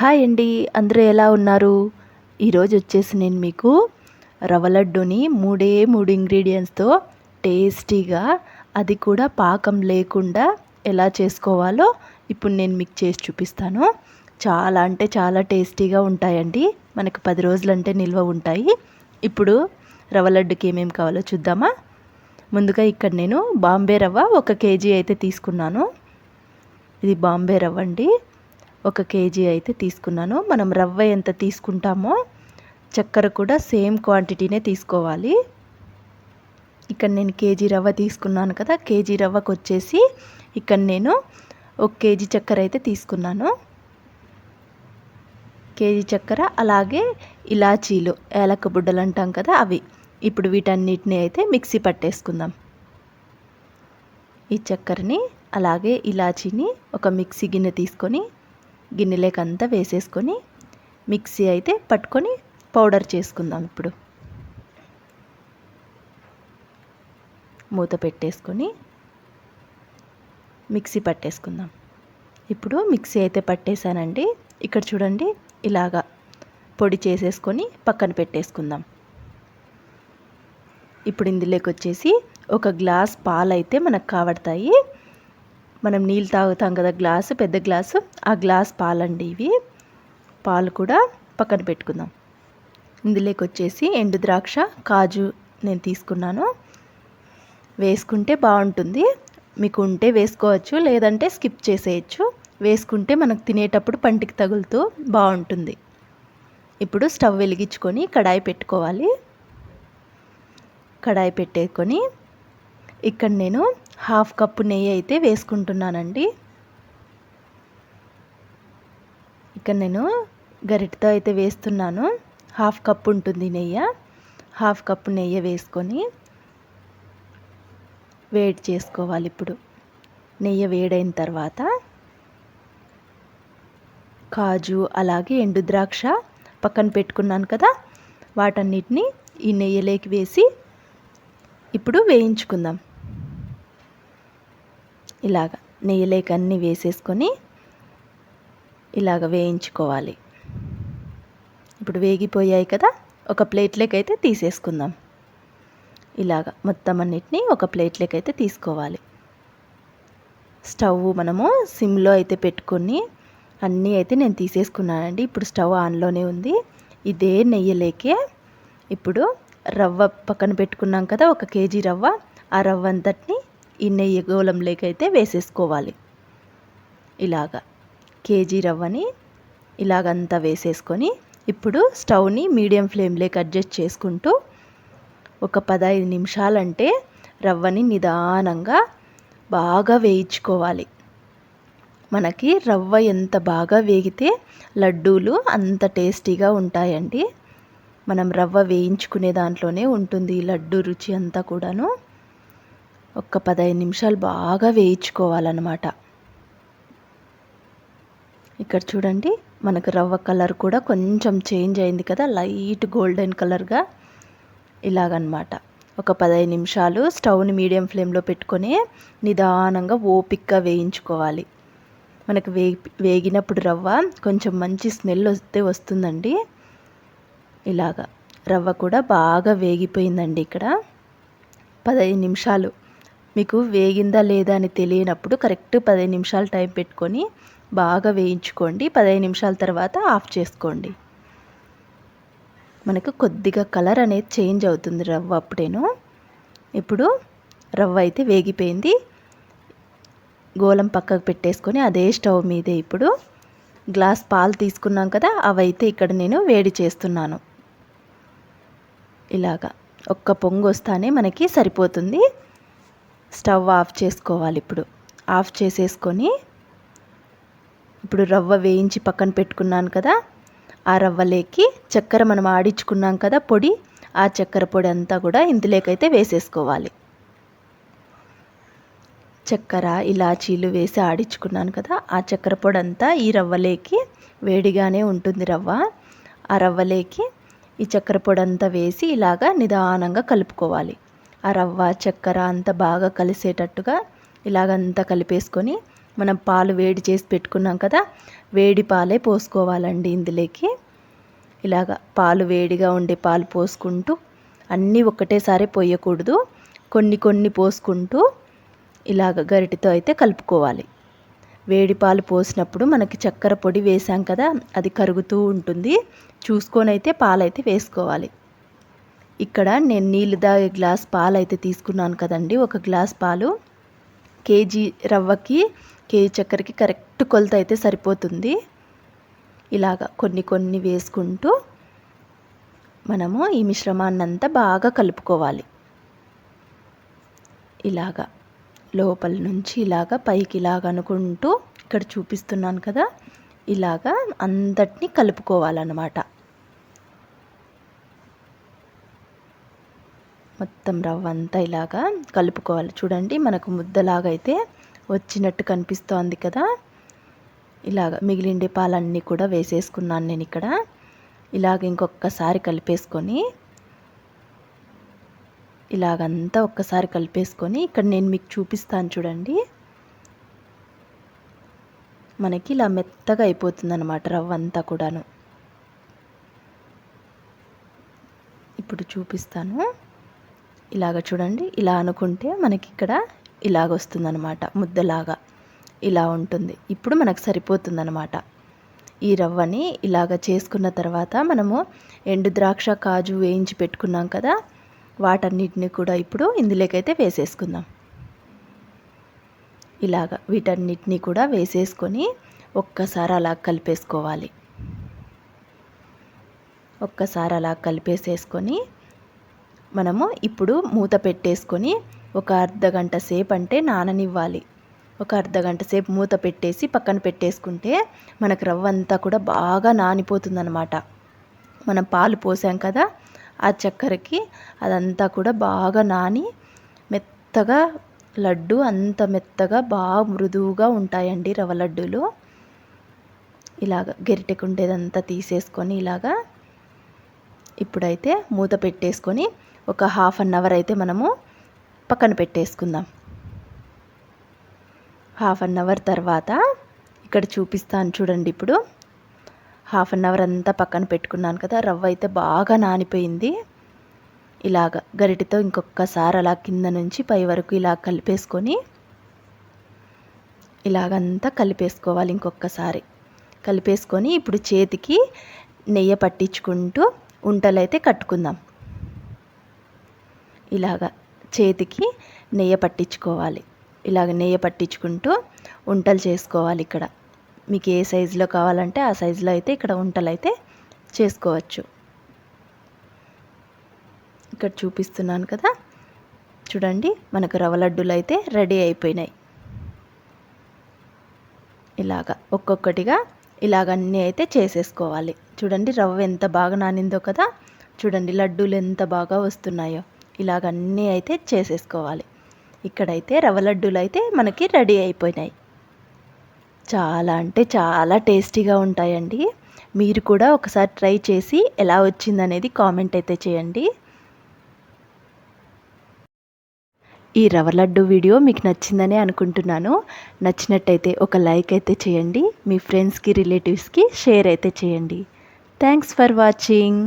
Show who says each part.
Speaker 1: Hi అండి అందరూ ఎలా ఉన్నారు? ఈరోజు వచ్చేసి నేను మీకు రవ్వ లడ్డుని మూడే మూడు ఇంగ్రీడియంట్స్తో టేస్టీగా అది కూడా పాకం లేకుండా ఎలా చేసుకోవాలో ఇప్పుడు నేను మీకు చేసి చూపిస్తాను. చాలా అంటే చాలా టేస్టీగా ఉంటాయండి. మనకు పది రోజులంటే నిల్వ ఉంటాయి. ఇప్పుడు రవ్వ లడ్డుకి ఏమేమి కావాలో చూద్దామా? ముందుగా ఇక్కడ నేను బాంబే రవ్వ ఒక కేజీ అయితే తీసుకున్నాను. ఇది బాంబే రవ్వ అండి. ఒక కేజీ అయితే తీసుకున్నాను. మనం రవ్వ ఎంత తీసుకుంటామో చక్కెర కూడా సేమ్ క్వాంటిటీనే తీసుకోవాలి. ఇక్కడ నేను కేజీ రవ్వ తీసుకున్నాను కదా కేజీ రవ్వకు వచ్చేసి ఇక్కడ నేను ఒక కేజీ చక్కెర అయితే తీసుకున్నాను. కేజీ చక్కెర అలాగే ఇలాచీలు ఏలక బుడ్డలు అంటాం కదా అవి. ఇప్పుడు వీటన్నిటిని అయితే మిక్సీ పట్టేసుకుందాం. ఈ చక్కెరని అలాగే ఇలాచీని ఒక మిక్సీ గిన్నె తీసుకొని గిన్నెలేకంతా వేసేసుకొని మిక్సీ అయితే పట్టుకొని పౌడర్ చేసుకుందాం ఇప్పుడు. మూత పెట్టేసుకొని మిక్సీ పట్టేసుకుందాం. ఇప్పుడు మిక్సీ అయితే పట్టేశానండి. ఇక్కడ చూడండి ఇలాగా పొడి చేసేసుకొని పక్కన పెట్టేసుకుందాం. ఇప్పుడు ఇందులోకి వచ్చేసి ఒక గ్లాస్ పాలు అయితే మనకు కావడతాయి. మనం నీళ్ళు తాగుతాం కదా గ్లాసు పెద్ద గ్లాసు. ఆ గ్లాస్ పాలండి ఇవి. పాలు కూడా పక్కన పెట్టుకుందాం. ఇందులోకి వచ్చేసి ఎండు ద్రాక్ష కాజు నేను తీసుకున్నాను. వేసుకుంటే బాగుంటుంది. మీకు ఉంటే వేసుకోవచ్చు లేదంటే స్కిప్ చేసేయచ్చు. వేసుకుంటే మనకు తినేటప్పుడు పంటికి తగులుతూ బాగుంటుంది. ఇప్పుడు స్టవ్ వెలిగించుకొని కడాయి పెట్టుకోవాలి. కడాయి పెట్టేకొని ఇక్కడ నేను హాఫ్ కప్పు నెయ్యి అయితే వేసుకుంటున్నానండి. ఇక్కడ నేను గరిటతో అయితే వేస్తున్నాను. హాఫ్ కప్ ఉంటుంది నెయ్యి. హాఫ్ కప్పు నెయ్యి వేసుకొని వేడి చేసుకోవాలి ఇప్పుడు. నెయ్యి వేడైన తర్వాత కాజు అలాగే ఎండు ద్రాక్ష పక్కన పెట్టుకున్నాను కదా వాటన్నిటిని ఈ నెయ్యిలోకి వేసి ఇప్పుడు వేయించుకుందాం. ఇలాగ నెయ్యిలేక అన్నీ వేసేసుకొని ఇలాగ వేయించుకోవాలి. ఇప్పుడు వేగిపోయాయి కదా ఒక ప్లేట్లోకి అయితే తీసేసుకుందాం. ఇలాగ మొత్తం అన్నిటినీ ఒక ప్లేట్లోకి అయితే తీసుకోవాలి. స్టవ్ మనము సిమ్లో అయితే పెట్టుకొని అన్నీ అయితే నేను తీసేసుకున్నానండి. ఇప్పుడు స్టవ్ ఆన్లోనే ఉంది. ఇదే నెయ్యలేకే ఇప్పుడు రవ్వ పక్కన పెట్టుకున్నాం కదా ఒక కేజీ రవ్వ. ఆ రవ్వ అంతటిని ఈ నెయ్యి గోళంలోకి వేసేసుకోవాలి. ఇలాగా కేజీ రవ్వని ఇలాగంతా వేసేసుకొని ఇప్పుడు స్టవ్ని మీడియం ఫ్లేమ్లోకి అడ్జస్ట్ చేసుకుంటూ ఒక పదహైదు నిమిషాలంటే రవ్వని నిదానంగా బాగా వేయించుకోవాలి. మనకి రవ్వ ఎంత బాగా వేగితే లడ్డూలు అంత టేస్టీగా ఉంటాయండి. మనం రవ్వ వేయించుకునే దాంట్లోనే ఉంటుంది లడ్డు రుచి అంతా కూడాను. ఒక పదహైదు నిమిషాలు బాగా వేయించుకోవాలన్నమాట. ఇక్కడ చూడండి మనకు రవ్వ కలర్ కూడా కొంచెం చేంజ్ అయింది కదా లైట్ గోల్డెన్ కలర్గా ఇలాగనమాట ఒక పదహైదు నిమిషాలు స్టవ్ని మీడియం ఫ్లేమ్లో పెట్టుకొని నిదానంగా ఓపిక్గా వేయించుకోవాలి. మనకు వే వేగినప్పుడు రవ్వ కొంచెం మంచి స్మెల్ వస్తే వస్తుందండి. ఇలాగా రవ్వ కూడా బాగా వేగిపోయిందండి ఇక్కడ. పదహైదు నిమిషాలు మీకు వేగిందా లేదా అని తెలియనప్పుడు కరెక్ట్ పదిహేను నిమిషాలు టైం పెట్టుకొని బాగా వేయించుకోండి. పదిహేను నిమిషాల తర్వాత ఆఫ్ చేసుకోండి. మనకు కొద్దిగా కలర్ అనేది చేంజ్ అవుతుంది రవ్వ అప్పుడేను. ఇప్పుడు రవ్వ అయితే వేగిపోయింది. గోళం పక్కకు పెట్టేసుకొని అదే స్టవ్ మీదే ఇప్పుడు గ్లాస్ పాలు తీసుకున్నాం కదా అవైతే ఇక్కడ నేను వేడి చేస్తున్నాను. ఇలాగా ఒక్క పొంగు వస్తానే మనకి సరిపోతుంది. స్టవ్ ఆఫ్ చేసుకోవాలి ఇప్పుడు. ఆఫ్ చేసేసుకొని ఇప్పుడు రవ్వ వేయించి పక్కన పెట్టుకున్నాను కదా ఆ రవ్వలేకి చక్కెర మనం ఆడించుకున్నాం కదా పొడి ఆ చక్కెర పొడి అంతా కూడా ఇందులోకైతే వేసేసుకోవాలి. చక్కెర ఇలాచీలు వేసి ఆడించుకున్నాను కదా ఆ చక్కెర పొడి అంతా ఈ రవ్వలేకి వేడిగానే ఉంటుంది రవ్వ. ఆ రవ్వలేకి ఈ చక్కెర పొడి అంతా వేసి ఇలాగా నిదానంగా కలుపుకోవాలి. ఆ రవ్వ చక్కెర అంతా బాగా కలిసేటట్టుగా ఇలాగంతా కలిపేసుకొని మనం పాలు వేడి చేసి పెట్టుకున్నాం కదా వేడి పాలే పోసుకోవాలండి ఇందులోకి. ఇలాగ పాలు వేడిగా ఉండే పాలు పోసుకుంటూ అన్నీ ఒకటేసారి పోయకూడదు. కొన్ని కొన్ని పోసుకుంటూ ఇలాగ గరిటితో అయితే కలుపుకోవాలి. వేడి పాలు పోసినప్పుడు మనకి చక్కెర పొడి వేసాం కదా అది కరుగుతూ ఉంటుంది. చూసుకొని అయితే పాలైతే వేసుకోవాలి. ఇక్కడ నేను నీళ్ళు తాగే గ్లాస్ పాలు అయితే తీసుకున్నాను కదండి. ఒక గ్లాస్ పాలు కేజీ రవ్వకి కేజీ చక్కెరకి కరెక్ట్ కొలత అయితే సరిపోతుంది. ఇలాగా కొన్ని కొన్ని వేసుకుంటూ మనము ఈ మిశ్రమాన్ని అంతా బాగా కలుపుకోవాలి. ఇలాగా లోపల నుంచి ఇలాగా పైకి ఇలాగ అనుకుంటూ ఇక్కడ చూపిస్తున్నాను కదా. ఇలాగా అందటినీ కలుపుకోవాలన్నమాట. మొత్తం రవ్వ అంతా ఇలాగా కలుపుకోవాలి. చూడండి మనకు ముద్దలాగా అయితే వచ్చినట్టు కనిపిస్తోంది కదా. ఇలాగ మిగిలిండే పాలన్నీ కూడా వేసేసుకున్నాను నేను ఇక్కడ. ఇలాగ ఇంకొకసారి కలిపేసుకొని ఇలాగంతా ఒక్కసారి కలిపేసుకొని ఇక్కడ నేను మీకు చూపిస్తాను చూడండి. మనకి ఇలా మెత్తగా అయిపోతుంది అనమాట రవ్వ అంతా కూడాను. ఇప్పుడు చూపిస్తాను. ఇలాగ చూడండి ఇలా అనుకుంటే మనకి ఇక్కడ ఇలాగ వస్తుందన్నమాట ముద్దలాగా ఇలా ఉంటుంది. ఇప్పుడు మనకు సరిపోతుందన్నమాట. ఈ రవ్వని ఇలాగ చేసుకున్న తర్వాత మనము ఎండు ద్రాక్ష కాజు వేయించి పెట్టుకున్నాం కదా వాటన్నిటిని కూడా ఇప్పుడు ఇందులోకైతే వేసేసుకుందాం. ఇలాగ వీటన్నిటిని కూడా వేసేసుకొని ఒక్కసారి అలా కలిపేసుకోవాలి. ఒక్కసారి అలా కలిపేసేసుకొని మనము ఇప్పుడు మూత పెట్టేసుకొని ఒక అర్ధ గంట సేపు అంటే నాననివ్వాలి. ఒక అర్ధ గంట సేపు మూత పెట్టేసి పక్కన పెట్టేసుకుంటే మనకు రవ్వ అంతా కూడా బాగా నానిపోతుందనమాట మనం పాలు పోసాం కదా ఆ చక్కెరకి అదంతా కూడా బాగా నాని మెత్తగా లడ్డు అంత మెత్తగా బాగా మృదువుగా ఉంటాయండి రవ్వ లడ్డూలు. ఇలాగ గెరిటెకుండేదంతా తీసేసుకొని ఇలాగా ఇప్పుడైతే మూత పెట్టేసుకొని ఒక హాఫ్ అన్ అవర్ అయితే మనము పక్కన పెట్టేసుకుందాం. హాఫ్ అన్ అవర్ తర్వాత ఇక్కడ చూపిస్తాను చూడండి ఇప్పుడు. హాఫ్ అన్ అవర్ అంతా పక్కన పెట్టుకున్నాను కదా రవ్వ అయితే బాగా నానిపోయింది. ఇలాగ గరిటితో ఇంకొకసారి అలా కింద నుంచి పై వరకు ఇలా కలిపేసుకొని ఇలాగంతా కలిపేసుకోవాలి ఇంకొకసారి కలిపేసుకొని ఇప్పుడు చేతికి నెయ్యి పట్టించుకుంటూ ఉంటలైతే కట్టుకుందాం. ఇలాగ చేతికి నెయ్యి పట్టించుకోవాలి. ఇలాగ నెయ్యి పట్టించుకుంటూ ఉంటలు చేసుకోవాలి ఇక్కడ. మీకు ఏ సైజులో కావాలంటే ఆ సైజులో అయితే ఇక్కడ ఉంటలు అయితే చేసుకోవచ్చు. ఇక్కడ చూపిస్తున్నాను కదా. చూడండి మనకు రవ్వ లడ్డూలు అయితే రెడీ అయిపోయినాయి. ఇలాగా ఒక్కొక్కటిగా ఇలాగ అన్నీ అయితే చేసేసుకోవాలి. చూడండి రవ్వ ఎంత బాగా నానిందో కదా. చూడండి లడ్డూలు ఎంత బాగా వస్తున్నాయో. ఇలాగన్నీ అయితే చేసేసుకోవాలి. ఇక్కడైతే రవ్వ లడ్డూలు అయితే మనకి రెడీ అయిపోయినాయి. చాలా అంటే చాలా టేస్టీగా ఉంటాయండి. మీరు కూడా ఒకసారి ట్రై చేసి ఎలా వచ్చిందనేది కామెంట్ అయితే చేయండి. ఈ రవ్వ లడ్డు వీడియో మీకు నచ్చిందని అనుకుంటున్నాను. నచ్చినట్టయితే ఒక లైక్ అయితే చేయండి. మీ ఫ్రెండ్స్కి రిలేటివ్స్కి షేర్ అయితే చేయండి. Thanks for watching.